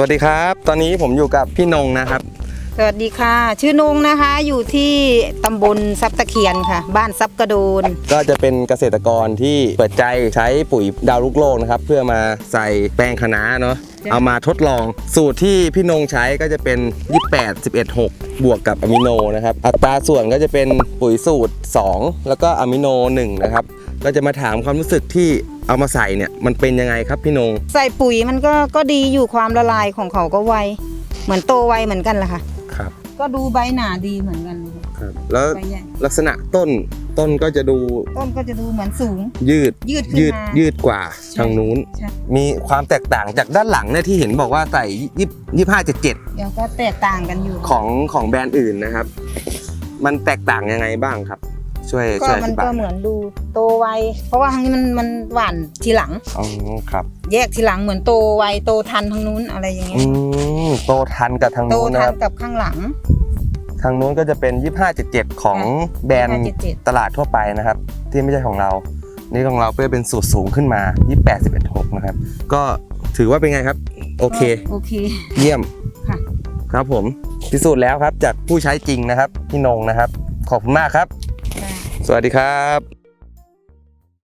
สวัสดีครับ ตอนนี้ผมอยู่กับพี่นงนะครับ สวัสดีค่ะ ชื่อนงนะคะอยู่ที่ตำบลซับตะเคียนค่ะ บ้านซับกระโดน ก็จะเป็นเกษตรกรที่เปิดใจใช้ปุ๋ยดาวลูกโลกนะครับ เพื่อมาใส่แปลงคะน้าเนาะจ้ะเอามาทดลองสูตรที่พี่นงใช้ก็จะเป็น 28 11 6 บวกกับอะมิโนนะครับ อัตราส่วนก็จะเป็นปุ๋ยสูตร 2 แล้วก็อะมิโน1นะครับ ก็จะมาถามความรู้สึกที่เอามาใส่เนี่ยมันเป็นยังไงครับพี่นง ใส่ปุ๋ยมันก็ก็ดีอยู่ความละลายของเขาก็ไว เหมือนโตไวเหมือนกันแหละค่ะ ครับ ก็ดูใบหนาดีเหมือนกันเลยค่ะ ครับแล้วใบใหญ่ลักษณะต้นต้นก็จะดูต้นก็จะดูเหมือนสูง ยืดยืดขึ้นยืดมายืดกว่าใช่ทางนู้น ใช่มีความแตกต่างจากด้านหลังเนี่ยที่เห็นบอกว่าใส่ยี่ยี่ห้าเจ็ดเจ็ดเดี๋ยวก็แตกต่างกันอยู่ ของของแบรนด์อื่นนะครับ มันแตกต่างยังไงบ้างครับ ช่วยก็ช่วยอมันธิบาก็ยเหมือนดูโตไว เพราะว่าทางนี้มันมันหวานทีหลัง อ๋อครับแยกทีหลังเหมือนโตไวโตทันทางนู้นอะไรอย่างเงี้อืยมโตทันกับทางโตนู้นนะทัคนรับกับข้างหลัง ทางนู้นก็จะเป็นยี่ห้าเจ็ดเจ็ดของแบรนด์2577ตลาดทั่วไปนะครับ ที่ไม่ใช่ของเรา นี่ของเราเพื่อเป็นสูตรสูงขึ้นมายี่แปดสิบเอ็ดหกนะครับ ก็ถือว่าเป็นไงครับ โอเค โอเค เยี่ยมค่ะครับผมพิสูจน์แล้วครับจากผู้ใช้จริงนะครับ พี่นงนะครับ ขอบคุณมากครับค่ะสวัสดีครับ